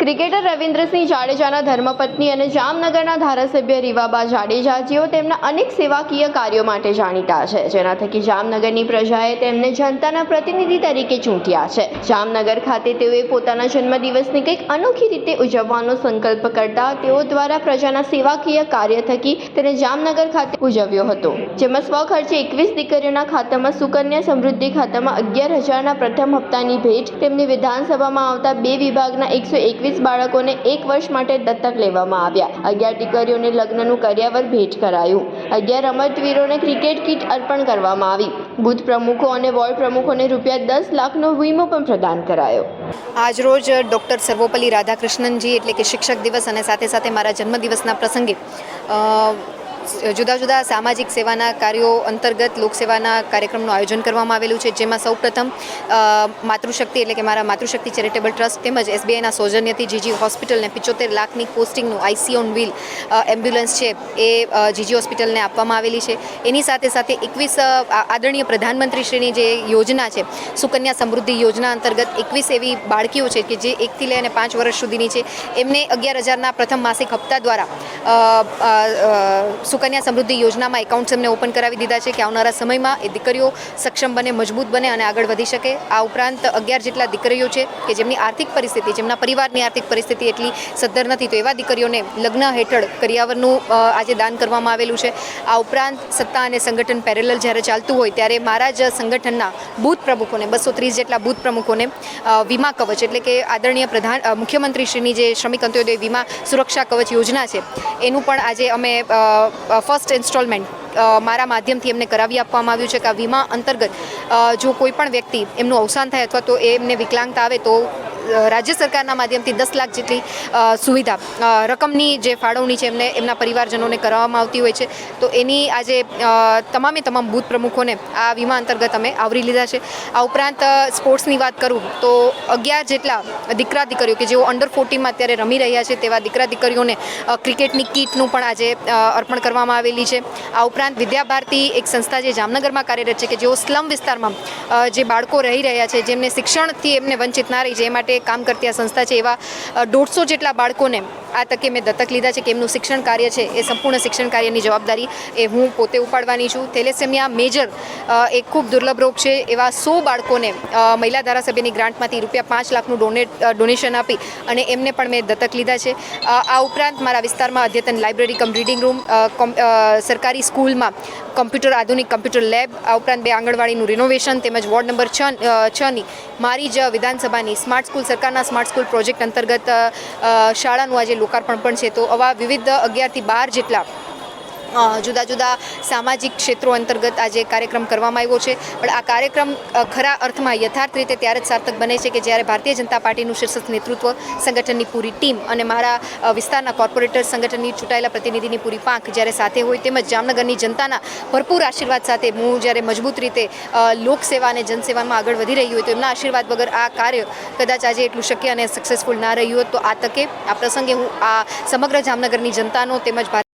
Cricketer Ravindrasinh જાડેજાના ધર્મપત્ની અને જામનગરના ધારાસભ્ય રીવાબા જાડેજા જેઓ તેમના અનેક સેવાકીય કાર્યો માટે જાણીતા છે જેના થકી જામનગરની પ્રજાએ તેમને જનતાના પ્રતિનિધિ તરીકે ચૂંટ્યા છે. જામનગર ખાતે તેઓએ પોતાના જન્મદિવસને કંઈક અનોખી રીતે ઉજવવાનો સંકલ્પ કરતા તેઓ દ્વારા પ્રજાના સેવાકીય કાર્ય થકી તેને જામનગર ખાતે ઉજવ્યો હતો, જેમાં સ્વખર્ચે એકવીસ દીકરીઓના ખાતામાં સુકન્યા સમૃદ્ધિ ખાતામાં અગિયાર હજારના પ્રથમ હપ્તાની ભેટ, તેમની વિધાનસભામાં આવતા બે વિભાગના એકસો એકવીસ બાળકોને એક વર્ષ માટે દત્તક લેવામાં આવ્યા. અગિયાર દીકરીઓને લગ્નનું કર્યાવર ભેટ કરાયું. અગિયાર રમતવીરોને ક્રિકેટ કીટ અર્પણ કરવામાં આવી. બુથ પ્રમુખો અને વોર્ડ પ્રમુખોને રૂપિયા દસ લાખનો વીમો પણ પ્રદાન કરાયો. આજરોજ ડૉક્ટર સર્વોપલ્લી રાધાકૃષ્ણનજી, એટલે કે શિક્ષક દિવસ અને સાથે સાથે મારા જન્મદિવસના પ્રસંગે જુદા જુદા સામાજિક સેવાના કાર્યો અંતર્ગત લોકસેવાના કાર્યક્રમનું આયોજન કરવામાં આવેલું છે, જેમાં સૌપ્રથમ માતૃશક્તિ એટલે કે મારા માતૃશક્તિ ચેરિટેબલ ટ્રસ્ટ તેમજ એસબીઆઈના સૌજન્યથી જીજી હોસ્પિટલને પિચોતેર લાખની પોસ્ટિંગનું આઈસી ઓન વ્હીલ એમ્બ્યુલન્સ છે, એ જીજી હોસ્પિટલને આપવામાં આવેલી છે. એની સાથે સાથે એકવીસ આદરણીય પ્રધાનમંત્રીશ્રીની જે યોજના છે, સુકન્યા સમૃદ્ધિ યોજના અંતર્ગત એકવીસ એવી બાળકીઓ છે કે જે એકથી લઈને પાંચ વર્ષ સુધીની છે. એમને અગિયાર હજારના પ્રથમ માસિક હપ્તા દ્વારા સુકન્યા સમૃદ્ધિ યોજનામાં એકાઉન્ટ્સ એમને ઓપન કરાવી દીધા છે કે આવનારા સમયમાં એ દીકરીઓ સક્ષમ બને, મજબૂત બને અને આગળ વધી શકે. આ ઉપરાંત અગિયાર જેટલા દીકરીઓ છે કે જેમની આર્થિક પરિસ્થિતિ, જેમના પરિવારની આર્થિક પરિસ્થિતિ એટલી સદ્ધર નથી, તો એવા દીકરીઓને લગ્ન હેઠળ કરિયાવરનું આજે દાન કરવામાં આવેલું છે. આ ઉપરાંત સત્તા અને સંગઠન પેરેલલ જ્યારે ચાલતું હોય ત્યારે મારા જ સંગઠનના બૂથ પ્રમુખોને, બસો ત્રીસ જેટલા બૂથ પ્રમુખોને વીમા કવચ એટલે કે આદરણીય પ્રધાન મુખ્યમંત્રીશ્રીની જે શ્રમિક અંત્યોદય વીમા સુરક્ષા કવચ યોજના છે, એનું પણ આજે અમે ફર્સ્ટ ઇન્સ્ટોલમેન્ટ મારા માધ્યમથી એમને કરાવી આપવામાં આવ્યું છે કે આ વીમા અંતર્ગત જો કોઈ પણ વ્યક્તિ એમનું અવસાન થાય અથવા તો એમને વિકલાંગતા આવે તો રાજ્ય સરકારના માધ્યમથી દસ લાખ જેટલી સુવિધા રકમની જે ફાળવણી છે એમને, એમના પરિવારજનોને કરવામાં આવતી હોય છે. તો એની આજે તમામે તમામ બૂથ પ્રમુખોને આ વીમા અંતર્ગત અમે આવરી લીધા છે. આ ઉપરાંત સ્પોર્ટ્સની વાત કરું, તો અગિયાર જેટલા દીકરા દીકરીઓ કે જેઓ અંડર ફોર્ટીનમાં અત્યારે રમી રહ્યા છે, તેવા દીકરા દીકરીઓને ક્રિકેટની કીટનું પણ આજે અર્પણ કરવામાં આવેલી છે. આ ઉપરાંત વિદ્યાભારતી એક સંસ્થા જે જામનગરમાં કાર્યરત છે કે જેઓ સ્લમ વિસ્તારમાં જે બાળકો રહી રહ્યા છે, જેમને શિક્ષણથી એમને વંચિત ના રહી છે એ માટે કામ કરતી આ સંસ્થા છે એવા દોઢસો જેટલા બાળકોને આ તકે મેં દત્તક લીધા છે કે એમનું શિક્ષણ કાર્ય છે, એ સંપૂર્ણ શિક્ષણ કાર્યની જવાબદારી એ હું પોતે ઉપાડવાની છું. થેલેસેમિયા મેજર એક ખૂબ દુર્લભ રોગ છે એવા સો બાળકોને મહિલા ધારાસભ્યની ગ્રાન્ટમાંથી રૂપિયા પાંચ લાખનું ડોનેટ ડોનેશન આપી અને એમને પણ મેં દત્તક લીધા છે. આ ઉપરાંત મારા વિસ્તારમાં અદ્યતન લાઇબ્રેરી કમ રીડિંગ રૂમ સરકારી સ્કૂલમાં કમ્પ્યુટર, આધુનિક કમ્પ્યુટર લેબ, આ ઉપરાંત બે આંગણવાડીનું રિનોવેશન તેમજ વોર્ડ નંબર છ છની મારી જ વિધાનસભાની સ્માર્ટ સ્કૂલ સરકારના સ્માર્ટ સ્કૂલ પ્રોજેક્ટ અંતર્ગત શાળાનું આજે લોકાર્પણ પણ છે. તો આવા વિવિધ અગિયારથી બાર જેટલા જુદા જુદા સામાજિક ક્ષેત્રો અંતર્ગત આજે કાર્યક્રમ કરવામાં આવ્યો છે. પણ આ કાર્યક્રમ ખરા અર્થમાં યથાર્થ રીતે ત્યારે જ સાર્થક બને છે કે જ્યારે ભારતીય જનતા પાર્ટીનું શીર્ષક નેતૃત્વ સંગઠનની પૂરી ટીમ અને મારા વિસ્તારના કોર્પોરેટર સંગઠનની ચૂંટાયેલા પ્રતિનિધિની પૂરી પાંખ જ્યારે સાથે હોય તેમજ જામનગરની જનતાના ભરપૂર આશીર્વાદ સાથે હું જ્યારે મજબૂત રીતે લોકસેવા અને જનસેવામાં આગળ વધી રહી હોય તો એમના આશીર્વાદ વગર આ કાર્ય કદાચ આજે એટલું શક્ય અને સક્સેસફુલ ના રહ્યું હોત તો આ તકે, આ પ્રસંગે હું આ સમગ્ર જામનગરની જનતાનો તેમજ